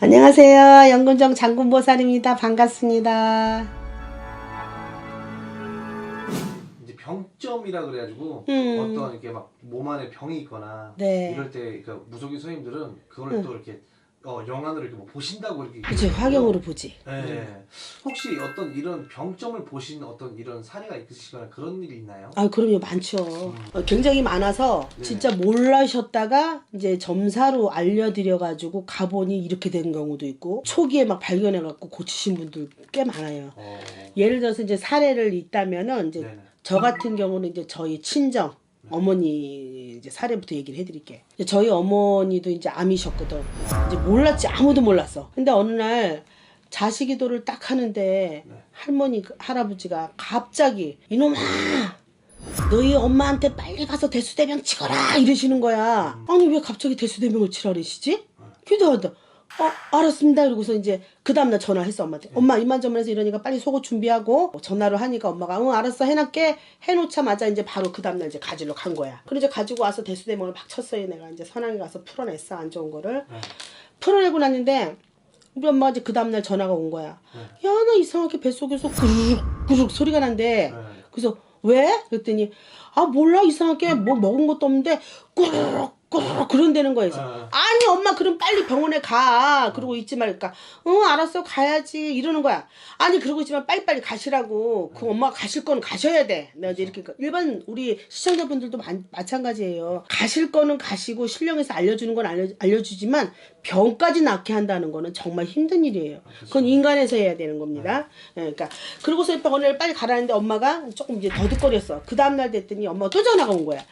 안녕하세요. 연근정 장군보살입니다. 반갑습니다. 이제 병점이라 그래가지고 음. 어떤 이렇게 막 몸 안에 병이 있거나 네. 이럴 때 그러니까 무속인 선생님들은 그걸 음. 또 이렇게 어, 영안으로 이렇게 뭐 보신다고 이렇게 그치, 화경으로 보지. 네. 혹시 어떤 이런 병점을 보신 어떤 이런 사례가 있으시거나 그런 일이 있나요? 아, 그럼요. 많죠. 어, 굉장히 많아서 네. 진짜 몰라셨다가 이제 점사로 알려드려 가지고 가보니 이렇게 된 경우도 있고 초기에 막 발견해 갖고 고치신 분들 꽤 많아요. 어. 예를 들어서 이제 사례를 있다면은 이제 네네. 저 같은 경우는 이제 저희 친정 어머니 이제 사례부터 얘기를 해드릴게. 저희 어머니도 이제 암이셨거든. 이제 몰랐지 아무도 몰랐어. 근데 어느 날 자식이도를 딱 하는데 할머니 할아버지가 갑자기 이놈아 너희 엄마한테 빨리 가서 대수대명 치거라 이러시는 거야. 아니 왜 갑자기 대수대명을 치라 그러시지? 기도하다. 어 알았습니다. 그러고서 이제 그 다음날 전화했어 엄마한테. 엄마 이만저만해서 이러니까 빨리 속옷 준비하고 전화를 하니까 엄마가 응 알았어 해놨게 해놓자마자 이제 바로 그 다음날 이제 가지러 간 거야. 그래서 가지고 와서 대수대명을 막 쳤어요. 내가 이제 선왕에 가서 풀어냈어 안 좋은 거를. 네. 풀어내고 났는데 우리 엄마가 이제 그 다음날 전화가 온 거야. 네. 야 나 이상하게 뱃속에서 구르륵 구르륵 소리가 난대. 네. 그래서 왜? 그랬더니 아 몰라 이상하게 뭐 먹은 것도 없는데 꾸르륵 꾸르륵 그런다는 거예요. 네. 아니 엄마 그럼 빨리 병원에 가. 그러고 있지 말까. 응 알았어 가야지 이러는 거야. 아니 그러고 있지만 빨리빨리 가시라고. 그 엄마가 가실 거는 가셔야 돼. 내가 이제 이렇게 일반 우리 시청자분들도 마, 마찬가지예요. 가실 거는 가시고 신령에서 알려주는 건 알려, 알려주지만 병까지 낫게 한다는 거는 정말 힘든 일이에요. 그건 인간에서 해야 되는 겁니다. 예, 그러니까 그러고서 병원에 빨리 가라는데 엄마가 조금 이제 더득거렸어. 그 다음 날 됐더니 엄마가 또 전화가 온 거야.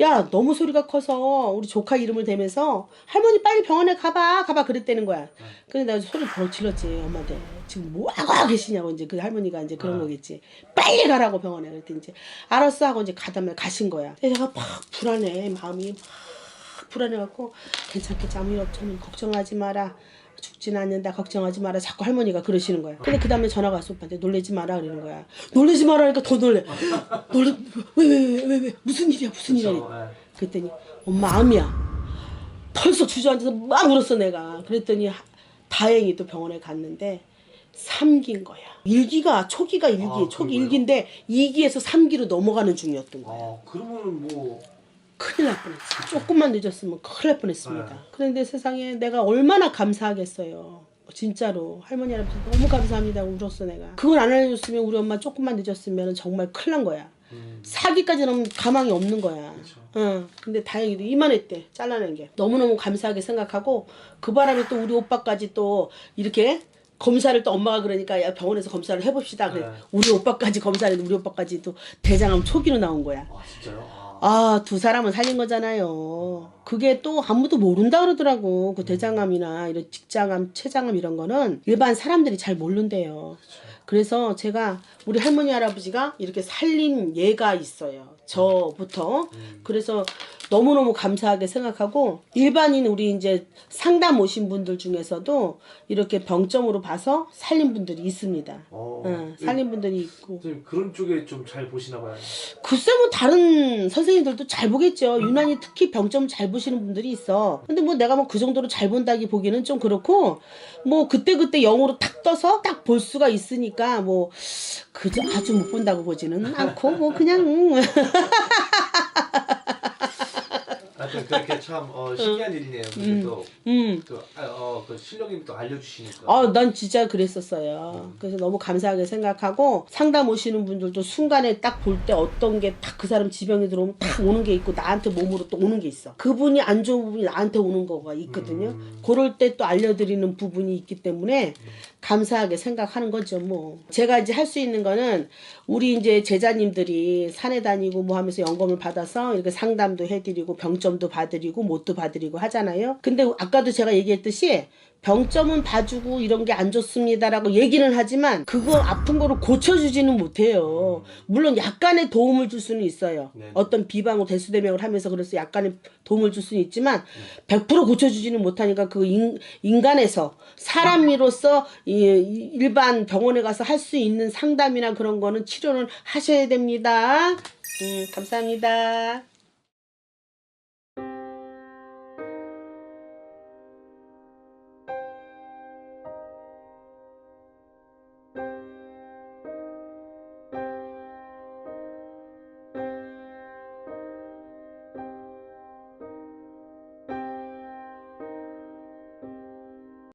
야 너무 소리가 커서 우리 조카 이름을 대면서 할머니 빨리 병원에 가봐 가봐 그랬다는 거야. 근데 내가 소리를 벌 질렀지 엄마한테 지금 뭐 하고 계시냐고 이제 그 할머니가 이제 그런 네. 거겠지. 빨리 가라고 병원에 그랬더니 이제 알았어 하고 이제 가다면 가신 거야. 근데 내가 막 불안해 마음이 막 불안해갖고 괜찮겠지 아무 일 없잖아 걱정하지 마라. 죽진 않는다 걱정하지 마라. 자꾸 할머니가 그러시는 거야. 근데 그 다음에 전화가 왔어 오빠한테. 놀래지 마라 그러는 거야. 놀래지 마라 하니까 더 놀래. 놀래 왜왜왜왜 왜? 무슨 일이야 무슨 일이야. 네. 그랬더니 엄마 암이야. 털썩 주저앉아서 막 울었어 내가. 그랬더니 하- 다행히 또 병원에 갔는데 삼기인 거야. 일기가 초기가 일기 아, 초기 그런가요? 일기인데 2기에서 3기로 넘어가는 중이었던 거야. 어, 그러면은 뭐 큰일 날 뻔했어. 조금만 늦었으면 큰일 날 뻔했습니다. 네. 그런데 세상에 내가 얼마나 감사하겠어요. 진짜로 할머니 할아버지 너무 감사합니다 울었어 내가 그걸 안 알려줬으면 우리 엄마 조금만 늦었으면 정말 큰일 난 거야 음, 사기까지는 가망이 없는 거야 그렇죠. 응. 근데 다행히도 이만했대 잘라낸 게 너무너무 감사하게 생각하고 그 바람에 또 우리 오빠까지 또 이렇게 검사를 또 엄마가 그러니까 야 병원에서 검사를 해봅시다 그래 네. 우리 오빠까지 검사를 우리 오빠까지 또 대장암 초기로 나온 거야 아 진짜요? 아, 아, 두 사람은 살린 거잖아요. 그게 또 아무도 모른다 그러더라고. 그 대장암이나 이런 직장암, 췌장암 이런 거는 일반 사람들이 잘 모른대요. 그래서 제가 우리 할머니 할아버지가 이렇게 살린 예가 있어요. 저부터. 그래서 너무너무 감사하게 생각하고 일반인 우리 이제 상담 오신 분들 중에서도 이렇게 병점으로 봐서 살린 분들이 있습니다. 어, 응, 살린 분들이 있고. 선생님 그런 쪽에 좀 잘 보시나 봐요. 글쎄 뭐 다른 선생님들도 잘 보겠죠. 유난히 특히 병점 잘 보시는 분들이 있어. 근데 뭐 내가 뭐 그 정도로 잘 본다기 보기는 좀 그렇고 뭐 그때그때 영어로 탁 떠서 딱 볼 수가 있으니까 뭐 그저 아주 못 본다고 보지는 않고 뭐 그냥 음. 하여튼 그렇게 참 어, 신기한 일이네요. 근데 또, 음. 또 아, 어, 그 실력님이 또 알려주시니까. 아, 난 진짜 그랬었어요. 그래서 너무 감사하게 생각하고 상담 오시는 분들도 순간에 딱 볼 때 어떤 게 딱 그 사람 지병이 들어오면 딱 오는 게 있고 나한테 몸으로 또 오는 게 있어. 그분이 안 좋은 부분이 나한테 오는 거가 있거든요. 음. 그럴 때 또 알려드리는 부분이 있기 때문에 감사하게 생각하는 거죠, 뭐. 제가 이제 할 수 있는 거는 우리 이제 제자님들이 산에 다니고 뭐 하면서 연금을 받아서 이렇게 상담도 해드리고 병점도 봐드리고 못도 봐드리고 하잖아요. 근데 아까도 제가 얘기했듯이 병점은 봐주고 이런 게 안 좋습니다라고 얘기는 하지만 그거 아픈 거를 고쳐주지는 못해요. 물론 약간의 도움을 줄 수는 있어요. 네. 어떤 비방으로 대수대명을 하면서 그래서 약간의 도움을 줄 수는 있지만 100% 고쳐주지는 못하니까 그 인, 인간에서 사람으로서 이, 이 일반 병원에 가서 할 수 있는 상담이나 그런 거는 치료는 하셔야 됩니다. 음, 감사합니다.